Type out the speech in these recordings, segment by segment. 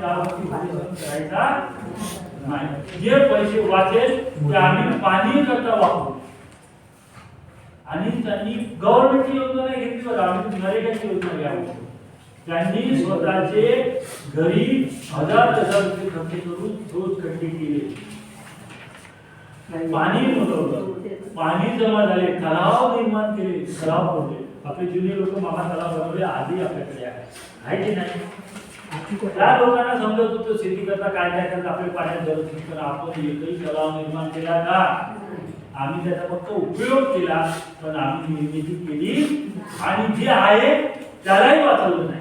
करायचा नाही. जे पैसे वाचेल ते आम्ही पाणी करता वापरू. आणि त्यांनी गव्हर्नमेंटची योजना नाही घेतली बघा आम्ही नरेगाची योजना घ्यावी. त्यांनी स्वतःचे घरी हजार हजार रुपये खर्च करून रोज खड्डे केले. पाणी मिळवलं पाणी जमा झाले तलाव निर्माण केले तलाव होते आपले जुने लोक मामा तलाव बनवले आधी आपल्याकडे आहे की नाही? त्या लोकांना समजत होतो शेती करता काय काय करता आपल्या पाण्यात गरज नाही. तर आपण एकही तलाव निर्माण केला का? आम्ही त्याचा फक्त उपयोग केला पण आम्ही निर्मिती केली. आणि जे आहे त्यालाही वाचवलं नाही.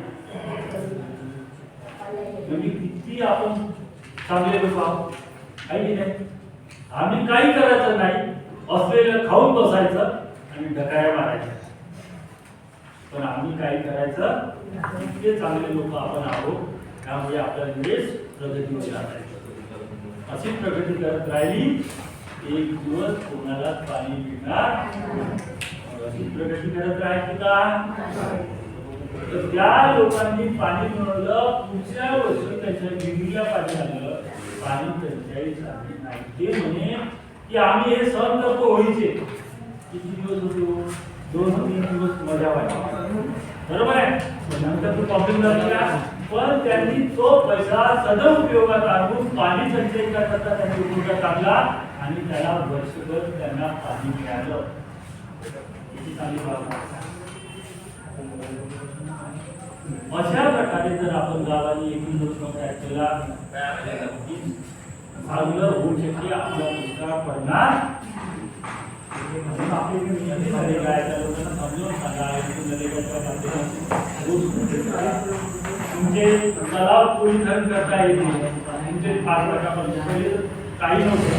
म्हणजे किती आपण चांगले लोक आहोत. काही नाही. आम्ही काही करायचं नाही. असलेलं खाऊन बसायचं आणि ढकाया मारायचं पण आम्ही काही करायचं? इतके चांगले लोक आपण आहोत त्यामुळे आपला देश प्रगतीवर जात अशी प्रगती करत राहिली एक दिवस कोणाला पाणी मिळणार अशी प्रगती करत राहायची का? तर त्या लोकांनी पाणी मिळवलं पुढच्या वर्षी त्याच्या विहिरीला पाणी आलं. पाणी त्यांच्याही चांगली नाही ते म्हणे की आम्ही हे सहन करतो होळीचे. किती दिवस होतो? दोन तीन दिवस मजा वाटली बरोबर आहे? नंतर तो प्रॉब्लेम झाला पण त्यांनी तो पैसा सदुपयोगात आणून पाणी टंचाई करता त्यांनी उपयोगात आणला आणि त्याला वर्षभर त्यांना पाणी मिळालं. किती चांगली बाब अशा प्रकारे जर आपण गावाने एकूण लोकसंख्या केला चांगलं होऊ शकते. आपला दुसरा पडणार. तुमचे तलाव पोलीसकरण करता येतील तुमचे पाच लाखापर्यंत पहिले काही नव्हतं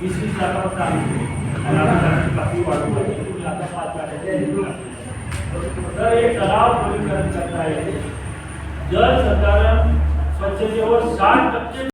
वीस वीस लाखापर्यंत आम्ही. आणि आता त्याची पातळी वाढवली आहे. तुम्ही आता पाच लाखाच्या. तर एक तलाव पोलीसकरण करता येते जल संधारण स्वच्छतेवर साठ टक्के